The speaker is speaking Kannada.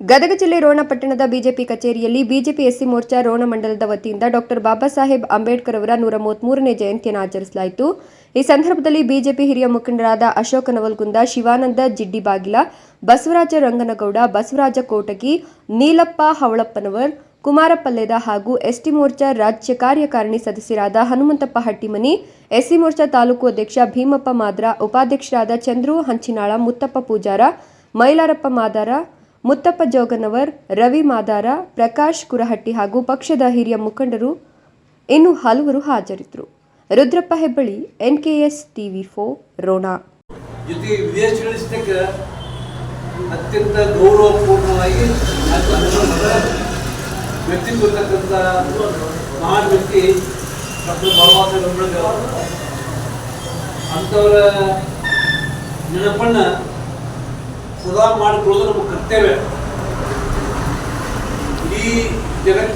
ಗದಗ ಜಿಲ್ಲೆ ರೋಣ ಪಟ್ಟಣದ ಬಿಜೆಪಿ ಕಚೇರಿಯಲ್ಲಿ ಬಿಜೆಪಿ ಎಸ್ಸಿ ಮೋರ್ಚಾ ರೋಣ ಮಂಡಲದ ವತಿಯಿಂದ ಡಾಕ್ಟರ್ ಬಾಬಾ ಸಾಹೇಬ್ ಅಂಬೇಡ್ಕರ್ ಅವರ ನೂರ ಮೂವತ್ಮೂರನೇ ಜಯಂತಿಯನ್ನು ಆಚರಿಸಲಾಯಿತು. ಈ ಸಂದರ್ಭದಲ್ಲಿ ಬಿಜೆಪಿ ಹಿರಿಯ ಮುಖಂಡರಾದ ಅಶೋಕ ನವಲ್ಗುಂದ ಶಿವಾನಂದ, ಜಿಡ್ಡಿ ಬಾಗಿಲ, ಬಸವರಾಜ ರಂಗನಗೌಡ, ಬಸವರಾಜ ಕೋಟಗಿ, ನೀಲಪ್ಪ ಹವಳಪ್ಪನವರ್ ಕುಮಾರಪಲ್ಲೆದ ಹಾಗೂ ಎಸ್ಟಿ ಮೋರ್ಚಾ ರಾಜ್ಯ ಕಾರ್ಯಕಾರಿಣಿ ಸದಸ್ಯರಾದ ಹನುಮಂತಪ್ಪ ಹಟ್ಟಿಮನಿ, ಎಸ್ಸಿ ಮೋರ್ಚಾ ತಾಲೂಕು ಅಧ್ಯಕ್ಷ ಭೀಮಪ್ಪ ಮಾದ್ರ, ಉಪಾಧ್ಯಕ್ಷರಾದ ಚಂದ್ರು ಹಂಚಿನಾಳ, ಮುತ್ತಪ್ಪ ಪೂಜಾರ, ಮೈಲಾರಪ್ಪ ಮಾದಾರ ಮುತ್ತಪ್ಪ ಜೋಗನವರ್, ರವಿ ಮಾದಾರ, ಪ್ರಕಾಶ್ ಕುರಹಟ್ಟಿ ಹಾಗೂ ಪಕ್ಷದ ಹಿರಿಯ ಮುಖಂಡರು ಇನ್ನು ಹಲವರು ಹಾಜರಿದ್ದರು. ರುದ್ರಪ್ಪ ಹೆಬ್ಬಳ್ಳಿ, ಎನ್ಕೆಎಸ್ ಟಿವಿ ಫೋ ರೋಣ. ಜೊತೆಗೆ ವಿದೇಶಗಳಿಸಿದ್ದಕ್ಕೆ ಅತ್ಯಂತ ಗೌರವಪೂರ್ಣವಾಗಿ ವ್ಯಕ್ತಿ ಕೊಡ್ತಕ್ಕಂಥ ಮಹಾನ್ ವ್ಯಕ್ತಿ ಡಾಕ್ಟರ್ ಬಾಬಾ ಸಾಹೇಬ್ ಅಂಬೇಡ್ಕರ್ ಅಂಥವರ ನೆನಪನ್ನ ಸದಾ ಮಾಡಿಕೊಳ್ಳೋದು ನಮ್ಮ ಕರ್ತವ್ಯ. ಈ ಜಗತ್ತು